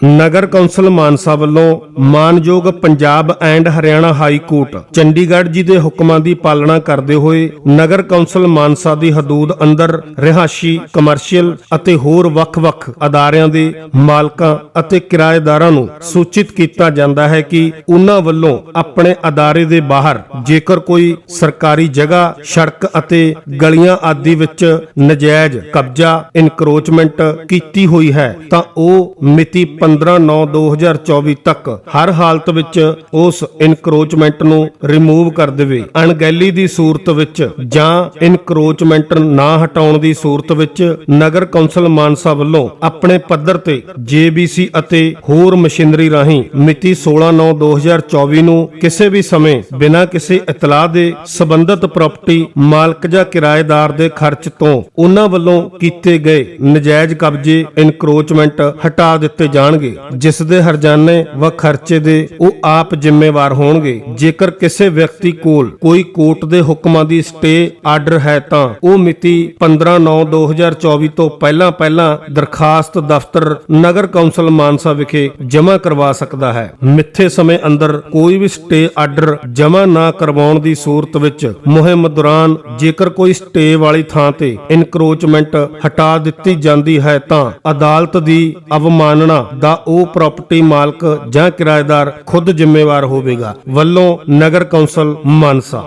ਨਗਰ council Mansa ਵੱਲੋਂ ਮਾਨਯੋਗ Punjab and Haryana high court, Chandigarh ji ਦੇ ਹੁਕਮਾਂ ਦੀ ਪਾਲਣਾ ਕਰਦੇ ਹੋਏ ਨਗਰ ਕੌਂਸਲ ਮਾਨਸਾ ਦੀ ਹਦੂਦ ਅੰਦਰ ਰਿਹਾਇਸ਼ੀ ਕਮਰਸ਼ੀਅਲ ਅਤੇ ਹੋਰ ਵੱਖ-ਵੱਖ ਅਦਾਰਿਆਂ ਦੇ ਮਾਲਕਾਂ ਅਤੇ ਕਿਰਾਏਦਾਰਾਂ ਨੂੰ ਸੂਚਿਤ ਕੀਤਾ ਜਾਂਦਾ ਹੈ ਕਿ ਉਹਨਾਂ ਵੱਲੋਂ ਆਪਣੇ ਅਦਾਰੇ ਦੇ ਬਾਹਰ ਜੇਕਰ ਕੋਈ ਸਰਕਾਰੀ ਜਗ੍ਹਾ, ਸੜਕ ਅਤੇ ਗਲੀਆਂ ਆਦਿ ਵਿੱਚ ਨਜਾਇਜ਼ ਕਬਜ਼ਾ ਇਨਕਰੋਚਮੈਂਟ ਕੀਤੀ ਹੋਈ ਹੈ, ਤਾਂ ਉਹ ਮਿਤੀ 15/9/2024 ਤੱਕ ਹਰ ਹਾਲਤ ਵਿੱਚ ਉਸ ਇਨਕਰੋਚਮੈਂਟ ਨੂੰ ਰਿਮੂਵ ਕਰ ਦੇਵੇ। ਅਣਗਹਿਲੀ ਦੀ ਸੂਰਤ ਵਿੱਚ ਜਾਂ ਇਨਕਰੋਚਮੈਂਟ ਨਾ ਹਟਾਉਣ ਦੀ ਸੂਰਤ ਵਿੱਚ ਨਗਰ ਕੌਂਸਲ ਮਾਨਸਾ ਵੱਲੋਂ ਆਪਣੇ ਪੱਧਰ ਤੇ ਜੀਬੀਸੀ ਅਤੇ ਹੋਰ ਮਸ਼ੀਨਰੀ ਰਾਹੀਂ ਮਿਤੀ 16/9/2024 ਨੂੰ ਕਿਸੇ ਵੀ ਸਮੇਂ ਬਿਨਾਂ ਕਿਸੇ ਇਤਲਾਹ ਦੇ ਸਬੰਧਤ ਪ੍ਰਾਪਰਟੀ ਮਾਲਕ ਜਾਂ ਕਿਰਾਏਦਾਰ ਦੇ ਖਰਚ ਤੋਂ ਉਹਨਾਂ ਵੱਲੋਂ ਕੀਤੇ ਗਏ ਨਜਾਇਜ਼ ਕਬਜ਼ੇ ਇਨਕਰੋਚਮੈਂਟ ਹਟਾ ਦਿੱਤੇ ਜਾਣ ਜਾਣਗੇ ਜਿਸ ਦੇ ਹਰਜਾਨੇ ਵ ਖਰਚੇ ਦੇ ਉਹ ਆਪ ਜ਼ਿੰਮੇਵਾਰ ਹੋਣਗੇ। ਜੇਕਰ ਕਿਸੇ ਵਿਅਕਤੀ ਕੋਲ ਕੋਈ ਕੋਰਟ ਦੇ ਹੁਕਮਾਂ ਦੀ ਸਟੇ ਆਰਡਰ ਹੈ ਤਾਂ ਉਹ ਮਿਤੀ 15/9/2024 ਤੋਂ ਪਹਿਲਾਂ ਪਹਿਲਾਂ ਦਰਖਾਸਤ ਦਫ਼ਤਰ ਨਗਰ ਕੌਂਸਲ ਮਾਨਸਾ ਵਿਖੇ ਜਮ੍ਹਾਂ ਕਰਵਾ ਸਕਦਾ ਹੈ। ਮਿੱਥੇ ਸਮੇਂ ਅੰਦਰ ਕੋਈ ਵੀ ਸਟੇ ਆਰਡਰ ਜਮ੍ਹਾਂ ਨਾ ਕਰਵਾਉਣ ਦੀ ਸੂਰਤ ਵਿੱਚ ਮੁਹਿੰਮ ਦੌਰਾਨ ਜੇਕਰ ਕੋਈ ਸਟੇ ਵਾਲੀ ਥਾਂ ਤੇ ਇਨਕਰੋਚਮੈਂਟ ਹਟਾ ਦਿੱਤੀ ਜਾਂਦੀ ਹੈ ਤਾਂ ਅਦਾਲਤ ਦੀ ਅਵਮਾਨਨਾ ਦਾ ਉਹ ਪ੍ਰਾਪਰਟੀ ਮਾਲਕ ਜਾਂ ਕਿਰਾਏਦਾਰ ਖੁਦ ਜ਼ਿੰਮੇਵਾਰ ਹੋਵੇਗਾ। ਵੱਲੋਂ ਨਗਰ ਕੌਂਸਲ ਮਾਨਸਾ।